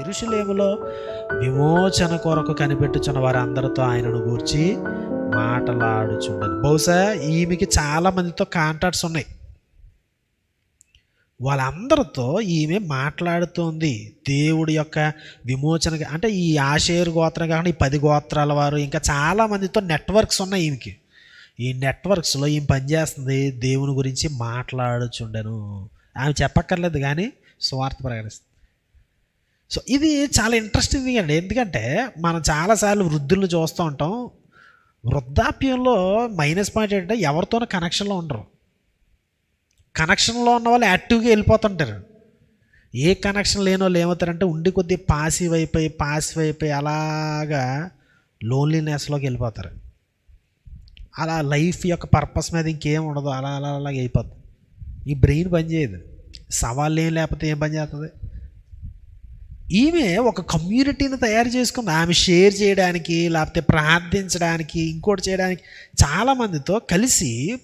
ఎరుషులేములో విమోచన కొరకు కనిపెట్టుచున్న వారందరితో ఆయనను గూర్చి మాటలాడుచుండను. బహుశా ఈమెకి చాలా మందితో కాంటాక్ట్స్ ఉన్నాయి. వాళ్ళందరితో ఈమె మాట్లాడుతోంది. దేవుడి యొక్క విమోచన అంటే ఈ ఆశేరు గోత్రం కాకుండా ఈ పది గోత్రాల వారు ఇంకా చాలా మందితో నెట్వర్క్స్ ఉన్నాయి ఈమెకి. ఈ నెట్వర్క్స్లో ఈమె పనిచేస్తుంది. దేవుని గురించి మాట్లాడుచుండెను. ఆమె చెప్పక్కర్లేదు కానీ స్వార్థ ప్రకటిస్తుంది. సో ఇది చాలా ఇంట్రెస్టింగ్ అండి. ఎందుకంటే మనం చాలాసార్లు వృద్ధులను చూస్తూ ఉంటాం. వృద్ధాప్యంలో మైనస్ పాయింట్ ఏంటంటే ఎవరితోనూ కనెక్షన్లో ఉండరు. కనెక్షన్లో ఉన్న వాళ్ళు యాక్టివ్గా వెళ్ళిపోతుంటారు. ఏ కనెక్షన్ లేని వాళ్ళు ఏమవుతారంటే ఉండి కొద్దీ పాసివ్ అయిపోయి పాసివ్ అయిపోయి అలాగా లోన్లీనెస్లోకి వెళ్ళిపోతారు. అలా లైఫ్ యొక్క పర్పస్ మీద ఇంకేం ఉండదు. అలా అలా అలాగే అయిపోతుంది ఈ బ్రెయిన్ పనిచేయదు సవాళ్ళు ఏం లేకపోతే ఏం పని చేస్తుంది ఈమె ఒక కమ్యూనిటీని తయారు చేసుకుంది. ఆమె షేర్ చేయడానికి లేకపోతే ప్రార్థించడానికి ఇంకోటి చేయడానికి చాలామందితో కలిసి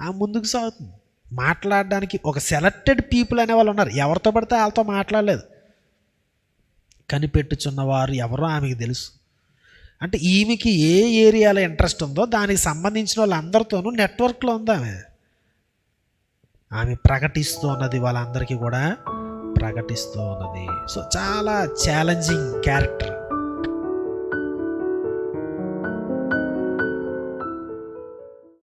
ఆమె ముందుకు సాగుతుంది. మాట్లాడడానికి ఒక సెలెక్టెడ్ పీపుల్ అనే వాళ్ళు ఉన్నారు. ఎవరితో పడితే వాళ్ళతో మాట్లాడలేదు. కనిపెట్టుచున్నవారు ఎవరో ఆమెకి తెలుసు. అంటే ఈమెకి ఏ ఏరియాలో ఇంట్రెస్ట్ ఉందో దానికి సంబంధించిన వాళ్ళందరితోనూ నెట్వర్క్లో ఉంది ఆమె. ఆమె ప్రకటిస్తూ ఉన్నది వాళ్ళందరికీ కూడా ప్రకటిస్తూ ఉన్నది సో చాలా ఛాలెంజింగ్ క్యారెక్టర్